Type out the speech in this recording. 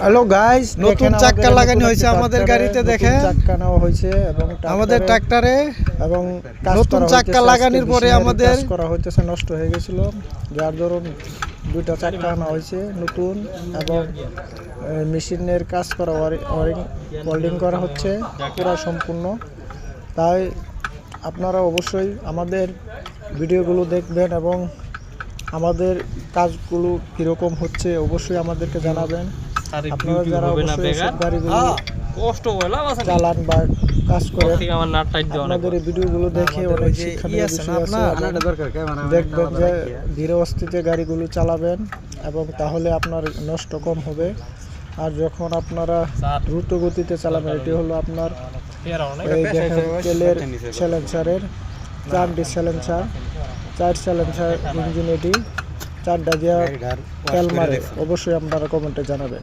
Hello guys নতুন চাক্কা লাগানো হয়েছে আমাদের গাড়িতে দেখে চাক্কা নেওয়া হয়েছে এবং আমাদের ট্রাক্টরে এবং নতুন চাক্কা লাগানোর পরে আমাদের- করা হইতেছে নষ্ট হয়ে গেছিল। যার দরুন দুইটা চাক্কা আনা হয়েছে নতুন এবং মেশিনের কাজ করা ওয়ারিং ওয়েল্ডিং করা হচ্ছে পুরো সম্পূর্ণ। তাই আপনারা অবশ্যই আমাদের ভিডিওগুলো দেখবেন এবং আমাদের কাজগুলো কীরকম হচ্ছে অবশ্যই আমাদেরকে জানাবেন আপনারা যারা অবশ্যই এসব গাড়িগুলো কষ্ট চালান বা কাজ করেন ঠিক আমার নাট টাইট দেওয়া আপনাদের এই ভিডিওগুলো দেখে অনেক শিক্ষণীয় বিষয় আছে দেখবেন যে ধীরে অস্থিতে গাড়িগুলো চালাবেন এবং তাহলে আপনার নষ্ট কম হবে আর যখন আপনারা দ্রুত গতিতে চালাবেন এটি হলো আপনার এই দেখেন তেলের স্যালেন্সারের চারটি স্যালেন্সার চার চ্যালেঞ্জার ইঞ্জিন এটি চারটা দিয়া তেল মারে। অবশ্যই আপনারা কমেন্টে জানাবেন।